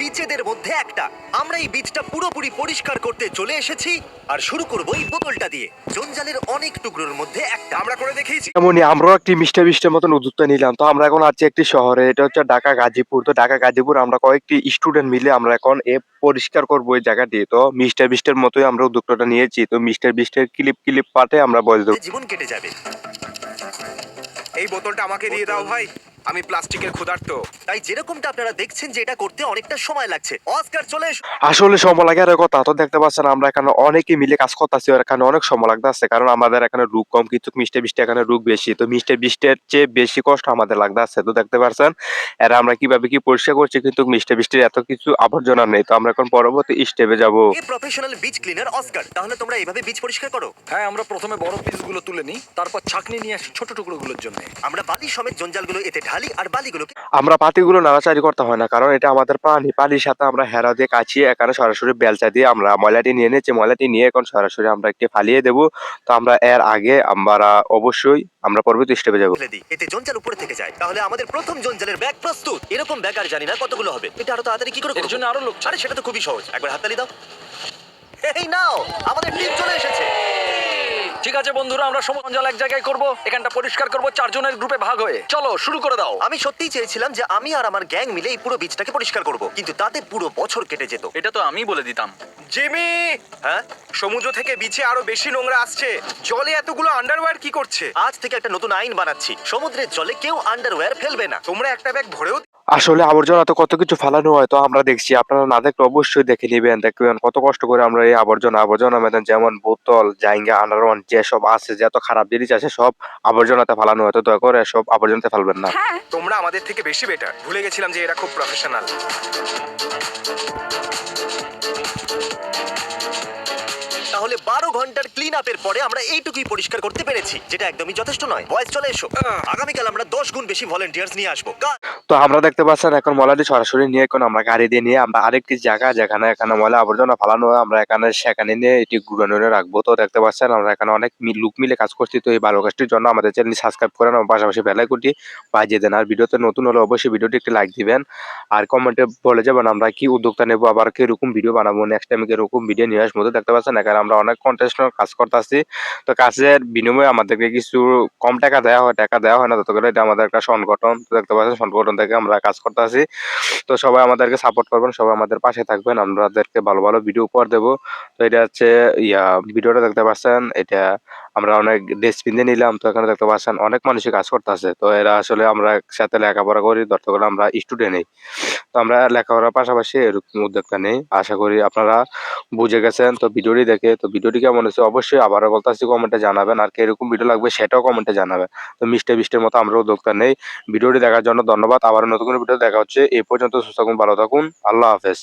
বিচেদের মধ্যে একটা। আমরা এই বিচটা পুরোপুরি পরিষ্কার করতে চলে এসেছি আর শুরু করব এই বোতলটা দিয়ে। জঞ্জালের অনেক টুকরোর মধ্যে একটা। আমরা করে দেখিয়েছি। এমনই আমরাও একটি মিষ্টি মিষ্টির মতন উদ্যোক্তা নিলাম। তো আমরা এখন আছি একটি শহরে এটা হচ্ছে ঢাকা গাজীপুর। তো ঢাকা গাজীপুর আমরা কয়েকটি স্টুডেন্ট মিলে আমরা এখন এ পরিষ্কার করব এই জায়গাটি তো মিস্টার বিস্টের মতোই আমরা উদ্যোক্তাটা নিয়েছি। তো মিস্টার বিস্টের ক্লিপ ক্লিপ পাটে আমরা বয়স দেবো জীবন কেটে যাবে। এই বোতলটা আমাকে দিয়ে দাও ভাই। আমি প্লাস্টিকের ক্ষুধার্ত। তাই যেরকমটা আপনারা দেখছেন যে এটা করতে অনেকটা সময় লাগছে। অস্কার চলে এসো। আসলে সময় লাগে আর কথা তো দেখতে পাচ্ছেন আমরা এখানে অনেকে মিলে কাজ করতেছি আর এখানে অনেক সময় লাগতে আছে কারণ আমাদের এখানে রোগ কম কিন্তু মিষ্টি বৃষ্টি এখানে রোগ বেশি তো মিষ্টি বৃষ্টির চেয়ে বেশি কষ্ট আমাদের লাগতে আছে তো দেখতে পাচ্ছেন এরা আমরা কীভাবে কি পরিষ্কার করছি কিন্তু মিষ্টি বৃষ্টির এত কিছু আবর্জনা নেই তো আমরা এখন পরবর্তী স্টেপে যাব। এ প্রফেশনাল বিচ ক্লিনার অস্কার তাহলে তোমরা এইভাবে বিচ পরিষ্কার করো? হ্যাঁ আমরা প্রথমে বড় পিসগুলো তুলে নিই তারপর ছাকনি নিয়ে আসি ছোট টুকরোগুলোর জন্য। আমরা বালি সমেত জঞ্জালগুলো এতে ঢালি আর বালিগুলোকে আমরা পাতিগুলো নাড়াচাড়ি করতে হয় না কারণ এটা আমাদের পানি। পানির সাথে আমরা হেরা দিয়ে কাছিয়ে এখানে সরাসরি বেলচা দিয়ে আমরা ময়লাটি নিয়ে নিয়েছি ময়লাটি নিয়ে এখন সরাসরি আমরা একটি ফালিয়ে দেবো। তো আমরা এর আগে আমরা অবশ্যই আমরা পরবর্তী স্টেপে যাব। ফেলে দিই এতে জঞ্জাল উপরে থেকে যায়। তাহলে আমাদের প্রথম জঞ্জালের ব্যাগ প্রস্তুত। এরকম ব্যাগ আর জানি না কতগুলো হবে। এটা আরও তাড়াতাড়ি কি করে এর করব? জন্য আরও লোক চাই। আরে সেটা তো খুবই সহজ। একবার হাততালি দাও। এই নাও আমাদের টিম চলে এসেছে ঠিক আছে বন্ধুরা আমরা সমস্ত জল এক জায়গায় করব এখানটা পরিষ্কার করব চারজনের গ্রুপে ভাগ হয়ে। চলো শুরু করে দাও। আমি সত্যিই চেয়েছিলাম যে আমি আর আমার গ্যাং মিলে এই পুরো বিচটাকে পরিষ্কার করব কিন্তু তাতে পুরো বছর কেটে যেত। এটা তো আমি বলে দিতাম। জিমি! হ্যাঁ? সমুদ্র থেকে বিচে আরও বেশি নোংরা আসছে। জলে এতগুলো আন্ডারওয়্যার কি করছে? আজ থেকে একটা নতুন আইন বানাচ্ছি। সমুদ্রের জলে কেউ আন্ডারওয়্যার ফেলবে না। তোমরা একটা ব্যাগ ভরেও আসলে আবর্জনা তো কত কিছু ফেলানো হয়, তো আমরা দেখছি, আপনারা না দেখলে অবশ্যই দেখে নেবেন, দেখবেন কত কষ্ট করে আমরা এই আবর্জনা আবর্জনা মেদান যেমন বোতল, জাইঙ্গা আনারন যেসব আছে, যত খারাপ জিনিস আছে, সব আবর্জনাতে ফালানো হয়, তো দয়া করে সব আবর্জনাতে ফেলবেন না। তোমরা আমাদের থেকে বেশি বেটার ভুলে গেছিলাম যে এরা খুব প্রফেশনাল তাহলে বারো ঘণ্টার ক্লিন আপের পরে আমরা এইটুকুই পরিষ্কার করতে পেরেছি যেটা একদমই যথেষ্ট নয়। বয়স চলে এসো। আগামীকাল আমরা দশ গুণ বেশি ভলেন্টিয়ার্স নিয়ে আসব। তো আমরা দেখতে পাচ্ছেন এখন ময়লাটি সরাসরি নিয়ে এখন আমরা গাড়ি দিয়ে নিয়ে আমরা আরেকটি জায়গা যেখানে এখানে ময়লা আবর্জনা ফালানো হয় আমরা এখানে সেখানে নিয়ে এটি ঘুরানো রাখব। তো দেখতে পাচ্ছেন আমরা এখানে অনেক লোক মিলে কাজ করছি। তো এই ভালো কাজটির জন্য আমাদের চ্যানেল সাবস্ক্রাইব করেন এবং পাশাপাশি বেলাইকুটি বাজিয়ে দেন। আর ভিডিওতে নতুন হলে অবশ্যই ভিডিওটি একটি লাইক দিবেন। আর কমেন্টে বলে যাবেন আমরা কি উদ্যোক্তা নেব আবার কীরকম ভিডিও বানাবো নেক্সট টাইম কীরকম ভিডিও নিয়ে আসব। তো দেখতে পাচ্ছেন এখানে আমরা অনেক কন্টেস্ট কাজ করতেছি। তো কাজের বিনিময়ে আমাদেরকে কিছু কম টাকা দেওয়া হয়, টাকা দেওয়া হয় না তত করে এটা আমাদের একটা সংগঠন, দেখতে পাচ্ছেন সংগঠন থেকে আমরা কাজ করতেছি। তো সবাই আমাদেরকে সাপোর্ট করবেন, সবাই আমাদের পাশে থাকবেন আমাদেরকে ভালো ভালো ভিডিও উপহার দেবো। তো এটা হচ্ছে, ইয়া, ভিডিওটা দেখতে পাচ্ছেন, এটা আমরা অনেক ড্রেস পিন্ধে নিলাম। তো এখানে দেখতে পাচ্ছেন অনেক মানুষই কাজ করতেছে। তো এরা আসলে আমরা সাথে লেখাপড়া করি, ধরতে গেলে আমরা স্টুডেন্ট নেই তো আমরা লেখাপড়ার পাশাপাশি এরকম উদ্যোগটা নেই। আশা করি আপনারা বুঝে গেছেন। তো ভিডিওটি দেখে, তো ভিডিওটি কেমন হয়েছে অবশ্যই আবারও বলতেছি কমেন্টে জানাবেন। আর কি এরকম ভিডিও লাগবে সেটাও কমেন্টে জানাবেন। তো মিষ্টি বৃষ্টির মতো আমরা উদ্যোক্তা নেই। ভিডিওটি দেখার জন্য ধন্যবাদ। আবার নতুন ভিডিও দেখা হচ্ছে এই পর্যন্ত সুস্থ থাকুন, ভালো থাকুন। আল্লাহ হাফেজ।